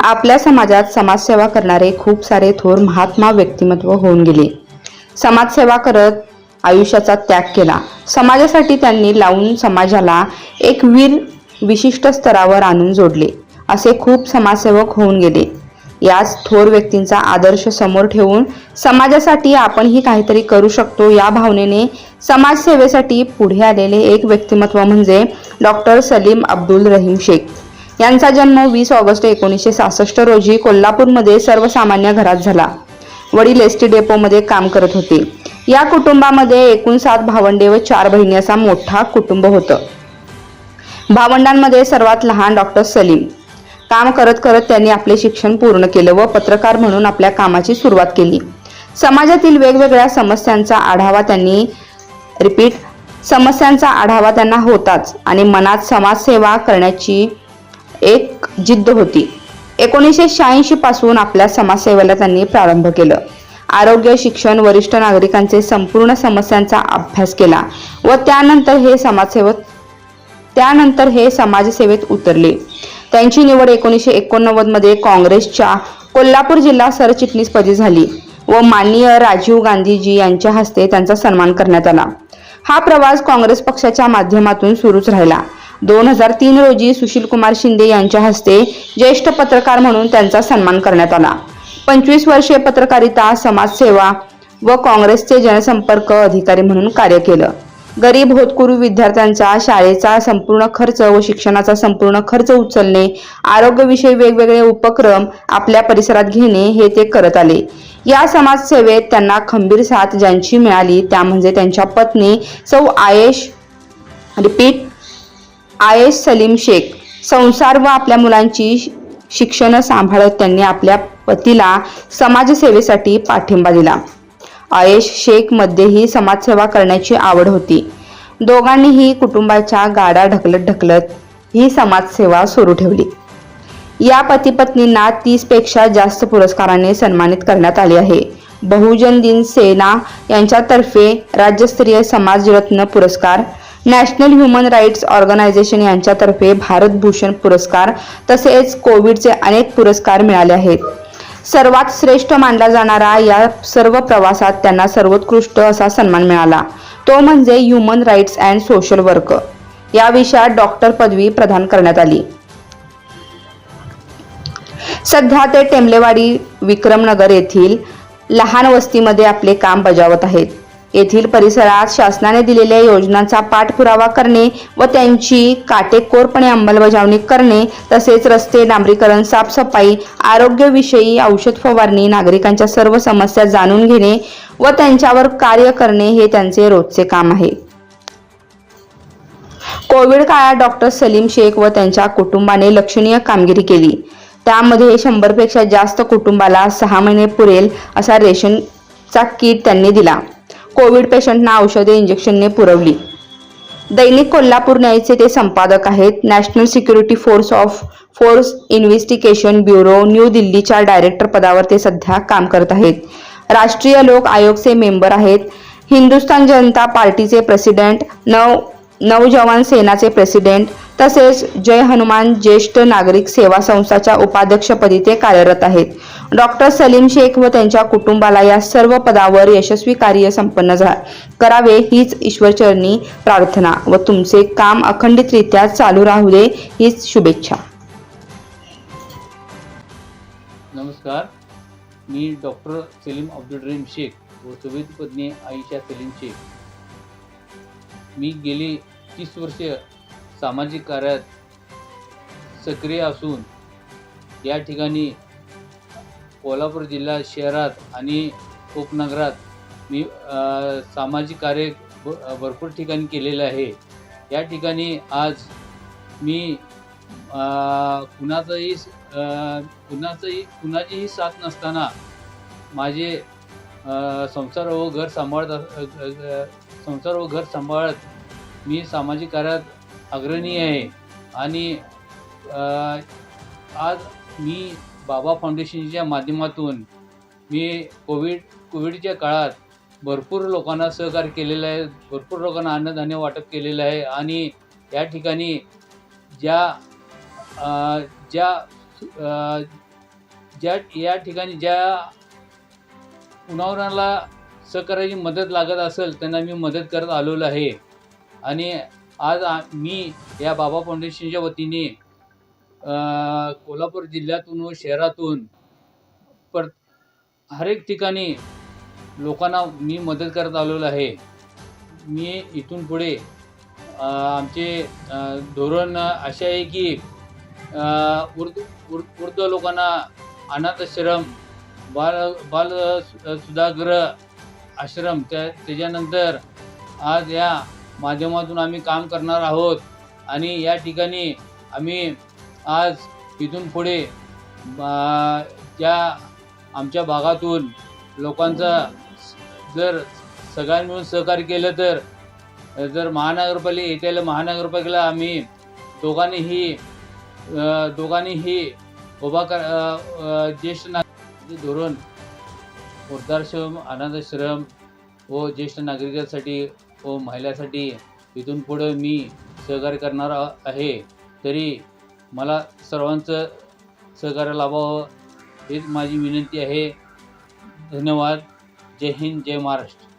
आपल्या समाजात समाजसेवा करणारे खूप सारे थोर महात्मा व्यक्तिमत्व होऊन गेले. समाजसेवा करत आयुष्याचा त्याग केला. समाजासाठी त्यांनी लावून समाजाला एक वीर विशिष्ट स्तरावर आणून जोडले. असे खूप समाजसेवक होऊन गेले. याच थोर व्यक्तींचा आदर्श समोर ठेवून समाजासाठी आपणही काहीतरी करू शकतो या भावनेने समाजसेवेसाठी पुढे आलेले एक व्यक्तिमत्व म्हणजे डॉक्टर सलीम अब्दुल रहीम शेख. यांचा जन्म वीस ऑगस्ट एकोणीसशे सहासष्ट रोजी कोल्हापूरमध्ये सर्वसामान्य घरात झाला. वडील एस टी डेपोमध्ये काम करत होते. या कुटुंबामध्ये एकूण सात भावंडे व चार बहिणी असा मोठा कुटुंब होतं. भावंडांमध्ये सर्वात लहान डॉक्टर सलीम. काम करत करत त्यांनी आपले शिक्षण पूर्ण केलं व पत्रकार म्हणून आपल्या कामाची सुरुवात केली. समाजातील वेगवेगळ्या समस्यांचा आढावा त्यांनी रिपीट समस्यांचा आढावा त्यांना होताच आणि मनात समाजसेवा करण्याची एक जिद्द होती. एकोणीसशे शहाऐंशी पासून आपल्या समाजसेवेला त्यांनी प्रारंभ केलं. आरोग्य शिक्षण वरिष्ठ नागरिकांचे संपूर्ण समस्यांचा अभ्यास केला व त्यानंतर हे समाजसेवक त्यानंतर हे समाजसेवेत उतरले. त्यांची निवड एकोणीसशे एकोणनव्वदमध्ये काँग्रेसच्या कोल्हापूर जिल्हा सरचिटणीसपदी झाली व माननीय राजीव गांधीजी यांच्या हस्ते त्यांचा सन्मान करण्यात आला. हा प्रवास काँग्रेस पक्षाच्या माध्यमातून सुरूच राहिला. दोन हजार तीन रोजी सुशील कुमार शिंदे यांच्या हस्ते ज्येष्ठ पत्रकार म्हणून त्यांचा सन्मान करण्यात आला. पंचवीस वर्षे पत्रकारिता समाजसेवा व काँग्रेसचे जनसंपर्क अधिकारी म्हणून कार्य केलं. गरीब होतकुरू विद्यार्थ्यांचा शाळेचा संपूर्ण खर्च व शिक्षणाचा संपूर्ण खर्च उचलणे आरोग्यविषयी वेगवेगळे उपक्रम आपल्या परिसरात घेणे हे ते करत आले. या समाजसेवेत त्यांना खंबीर साथ ज्यांची मिळाली त्या म्हणजे त्यांच्या पत्नी सौ आयेश रिपीट आयेश सलीम शेख. संसार व आपल्या मुलांची शिक्षण सांभाळत त्यांनी आपल्या पतीला समाजसेवेसाठी पाठिंबा दिला. आयेश शेखमध्येही समाजसेवा करण्याची आवड होती. दोघांनीही कुटुंबाच्या गाडा ढकलत ढकलत ही समाजसेवा सुरू ठेवली. या पती पत्नींना जास्त पुरस्काराने सन्मानित करण्यात आले आहे. बहुजन दिन सेना यांच्यातर्फे राज्यस्तरीय समाजरत्न पुरस्कार नॅशनल ह्युमन राईट्स ऑर्गनायझेशन यांच्यातर्फे भारत भूषण पुरस्कार तसेच कोविडचे अनेक पुरस्कार मिळाले आहेत. सर्वात श्रेष्ठ मानला जाणारा या सर्व प्रवासात त्यांना सर्वोत्कृष्ट असा सन्मान मिळाला. तो म्हणजे human rights and social work. या विषयात डॉक्टर पदवी प्रदान करण्यात आली. सध्या ते टेमलेवाडी विक्रमनगर येथील लहान वस्तीमध्ये आपले काम बजावत आहेत. येथील परिसरात शासनाने दिलेल्या योजनांचा पाठपुरावा करणे व त्यांची काटेकोरपणे अंमलबजावणी करणे तसेच रस्ते डांबरीकरण साफसफाई आरोग्यविषयी औषध फवारणी नागरिकांच्या सर्व समस्या जाणून घेणे व त्यांच्यावर कार्य करणे हे त्यांचे रोजचे काम आहे. कोविड काळात डॉक्टर सलीम शेख व त्यांच्या कुटुंबाने लक्षणीय कामगिरी केली. त्यामध्ये शंभरपेक्षा जास्त कुटुंबाला सहा महिने पुरेल असा रेशनचा किट त्यांनी दिला. कोविड पेशंटना औषधे इंजेक्शनने पुरवली. दैनिक कोल्हापूर न्यायचे ते संपादक आहेत. National security force of force investigation bureau new दिल्लीच्या डायरेक्टर पदावर ते सध्या काम करत आहेत. राष्ट्रीय लोक आयोगचे मेंबर आहेत. हिंदुस्थान जनता पार्टीचे प्रेसिडेंट नव नवजवान सेनाचे प्रेसिडेंट तसेच जय हनुमान ज्येष्ठ नागरिक सेवा संस्थाच्या उपाध्यक्षपदी ते कार्यरत आहेत. डॉक्टर सलीम शेख व त्यांच्या कुटुंबाला या सर्व पदावर यशस्वी कार्य संपन्न झा करावे हीच ईश्वरचरणी प्रार्थना व तुमचे काम अखंडितरित्या चालू राहू दे हीच शुभेच्छा. नमस्कार. मी डॉक्टर सलीम अब्दुल रहीम शेख व सुवेद पत्नी आईशा सलीम शेख. मी गेली तीस वर्ष सामाजिक कार्यात सक्रिय असून या ठिकाणी कोल्हापूर जिल्हा शहरात आणि उपनगरात मी सामाजिक कार्य भ भरपूर ठिकाणी केलेलं आहे. या ठिकाणी आज मी कुणाचाही कुणाचंही कुणाचंही कुणाचीही साथ नसताना माझे संसार व घर सांभाळत अस- संसार व घर सांभाळत मी सामाजिक कार्यात अग्रणी आहे. आणि आज मी बाबा फाउंडेशनच्या माध्यमातून मी कोविड कोविडच्या काळात भरपूर लोकांना सहकार्य केलेलं आहे. भरपूर लोकांना अन्नधान्य वाटप केलेलं आहे. आणि या ठिकाणी ज्या ज्या ज्या या ठिकाणी ज्या कुणावराला सहकार्याची मदत लागत असेल त्यांना मी मदत करत आलेलो आहे. आणि आज मी या बाबा फाउंडेशनच्या वतीने कोल्हापूर जिल्ह्यातून व शहरातून पर हर एक ठिकाणी लोकांना मी मदत करत आलेलो आहे. मी इथून पुढे आमचे धोरण असे आहे की उर्दू वृद्ध वृद्ध लोकांना अनाथाश्रम बाल बाल सुधागृह आश्रम त्या त्याच्यानंतर आज या माध्यमातून आम्ही काम करणार आहोत. आणि या ठिकाणी आम्ही आज इथून पुढे त्या आमच्या भागातून लोकांचा जर सगळ्यांनी मिळून सहकार्य केलं तर जर महानगरपालिका येत्याला महानगरपालिकेला आम्ही दोघांनीही दोघांनीही उभा कर ज्येष्ठ नागरिक धोरण वृद्धाश्रम अनाथाश्रम व ज्येष्ठ नागरिकांसाठी व महिलासाठी इथून पुढं मी सहकार्य करणार आहे. तरी मला सर्वांचं सहकार्य लाभावं हीच माझी विनंती आहे. धन्यवाद. जय हिंद जय महाराष्ट्र.